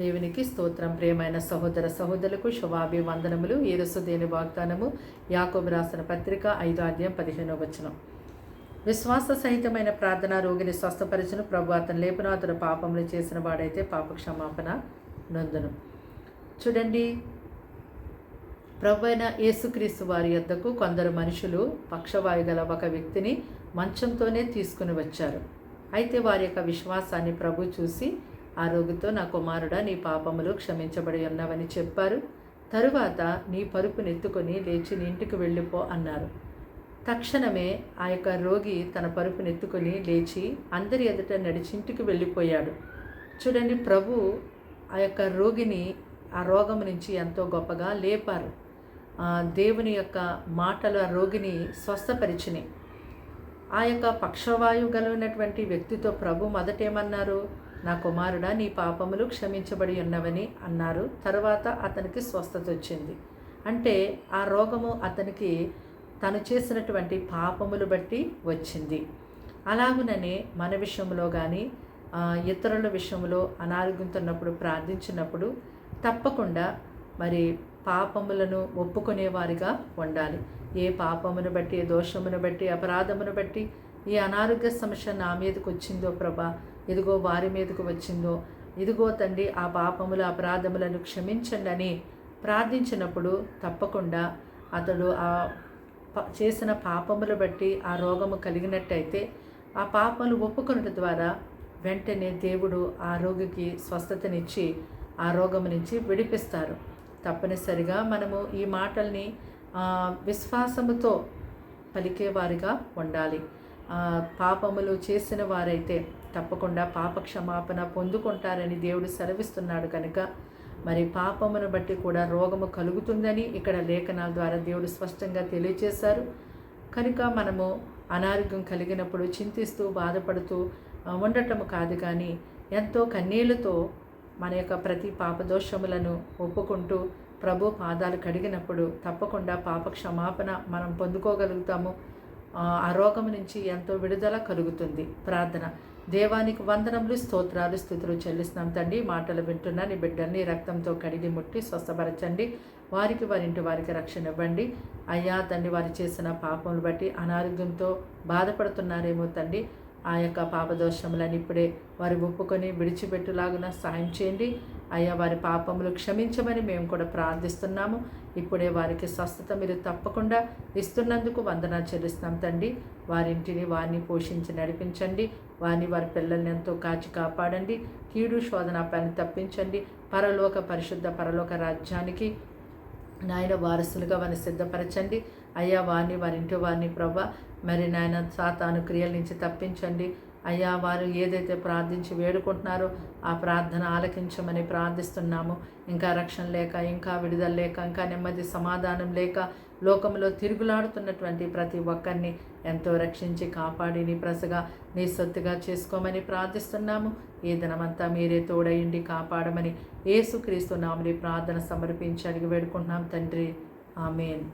దేవునికి స్తోత్రం. ప్రియమైన సహోదర సహోదరులకు శుభాభివందనములు. ఏరసు దేని వాగ్దానము. యాకోబు రాసిన పత్రిక ఐదో అధ్యాయం పదిహేనో వచనం. విశ్వాస సహితమైన ప్రార్థన రోగిని స్వస్థపరచును. ప్రభు అతను లేపున అతను పాపములు చేసిన వాడైతే పాప క్షమాపణ నందును. చూడండి ప్రభు అయిన యేసుక్రీస్తు వారి యొద్దకు కొందరు మనుషులు పక్షవాయు గల ఒక వ్యక్తిని మంచంతోనే తీసుకుని వచ్చారు. అయితే వారి యొక్క విశ్వాసాన్ని ప్రభు చూసి ఆ రోగితో నా కుమారుడా నీ పాపములు క్షమించబడి ఉన్నవని చెప్పారు. తరువాత నీ పరుపునెత్తుకొని లేచి నీ ఇంటికి వెళ్ళిపో అన్నారు. తక్షణమే ఆ యొక్క రోగి తన పరుపునెత్తుకొని లేచి అందరి ఎదుట నడిచి ఇంటికి వెళ్ళిపోయాడు. చూడండి ప్రభు ఆ యొక్క రోగిని ఆ రోగం నుంచి ఎంతో గొప్పగా లేపారు. దేవుని యొక్క మాటలు ఆ రోగిని స్వస్థపరిచినాయి ఆ యొక్క పక్షవాయువు కలిగినటువంటి వ్యక్తితో ప్రభు మొదటేమన్నారు నా కుమారుడా నీ పాపములు క్షమించబడి ఉన్నవని అన్నారు. తర్వాత అతనికి స్వస్థత వచ్చింది. అంటే ఆ రోగము అతనికి తను చేసినటువంటి పాపములు బట్టి వచ్చింది. అలాగుననే మన విషయంలో కానీ ఇతరుల విషయంలో అనారోగ్యంతున్నప్పుడు ప్రార్థించినప్పుడు తప్పకుండా మరి పాపములను ఒప్పుకునేవారిగా ఉండాలి. ఏ పాపమును బట్టి ఏ దోషమును బట్టి అపరాధమును బట్టి ఈ అనారోగ్య సమస్య నా మీదకి వచ్చిందో ప్రభా ఇదిగో వారి మీదకు వచ్చిందో. ఇదిగో తండ్రి ఆ పాపముల అపరాధములను క్షమించండి అని ప్రార్థించినప్పుడు తప్పకుండా అతడు ఆ చేసిన పాపములు బట్టి ఆ రోగము కలిగినట్టయితే ఆ పాపములు ఒప్పుకొనట ద్వారా వెంటనే దేవుడు ఆ రోగికి స్వస్థతనిచ్చి ఆ రోగము నుంచి విడిపిస్తారు. తప్పనిసరిగా మనము ఈ మాటల్ని విశ్వాసముతో పలికేవారిగా ఉండాలి. పాపములు చేసిన వారైతే తప్పకుండా పాప క్షమాపణ పొందుకుంటారని దేవుడు సెలవిస్తున్నాడు కనుక మరి పాపమును బట్టి కూడా రోగము కలుగుతుందని ఇక్కడ లేఖనాల ద్వారా దేవుడు స్పష్టంగా తెలియజేశారు కనుక మనము అనారోగ్యం కలిగినప్పుడు చింతిస్తూ బాధపడుతూ ఉండటము కాదు కానీ ఎంతో కన్నీళ్ళతో మన యొక్క ప్రతి పాపదోషములను ఒప్పుకుంటూ ప్రభు పాదాలు కడిగినప్పుడు తప్పకుండా పాప క్షమాపణ మనం పొందుకోగలుగుతాము. ఆ రోగం నుంచి ఎంతో విడుదల కలుగుతుంది. ప్రార్థన. దేవానికి వందనములు స్తోత్రాలు స్థుతులు చెల్లిస్తున్నాం తండ్రి. మాటలు వింటున్నా నీ బిడ్డల్ని రక్తంతో కడిగి ముట్టి స్వస్థపరచండి. వారికి వారింటి వారికి రక్షణ ఇవ్వండి. అయ్యా తండ్రి వారు చేసిన పాపములు బట్టి అనారోగ్యంతో బాధపడుతున్నారేమో తండ్రి. ఆ యొక్క పాపదోషములను ఇప్పుడే వారి ఒప్పుకొని విడిచిపెట్టులాగున సాయం చేయండి. అయ్యా వారి పాపములు క్షమించమని మేము కూడా ప్రార్థిస్తున్నాము. ఇప్పుడే వారికి స్వస్థత మీరు తప్పకుండా ఇస్తున్నందుకు వందన చెల్లిస్తున్నాం తండ్రి. వారింటిని వారిని పోషించి నడిపించండి. వారిని వారి పిల్లల్ని ఎంతో కాచి కాపాడండి. కీడు శోధన పని తప్పించండి. పరలోక పరిశుద్ధ పరలోక రాజ్యానికి నాయన వారసులుగా వారిని సిద్ధపరచండి. అయ్యా వారిని వారింటి వారిని ప్రభా మరి నాయన సాతాను క్రియల నుంచి తప్పించండి. అయ్యా వారు ఏదైతే ప్రార్థించి వేడుకుంటున్నారో ఆ ప్రార్థన ఆలకించమని ప్రార్థిస్తున్నాము. ఇంకా రక్షణ లేక ఇంకా విడుదల లేక ఇంకా నెమ్మది సమాధానం లేక లోకంలో తిరుగులాడుతున్నటువంటి ప్రతి ఒక్కరిని ఎంతో రక్షించి కాపాడి నీ ప్రసగా నీ సొత్తుగా చేసుకోమని ప్రార్థిస్తున్నాము. ఈ దినమంతా మీరే తోడయండి కాపాడమని ఏసుక్రీస్తు నామని ప్రార్థన సమర్పించి అడిగి వేడుకుంటున్నాం తండ్రి. ఆమెన్.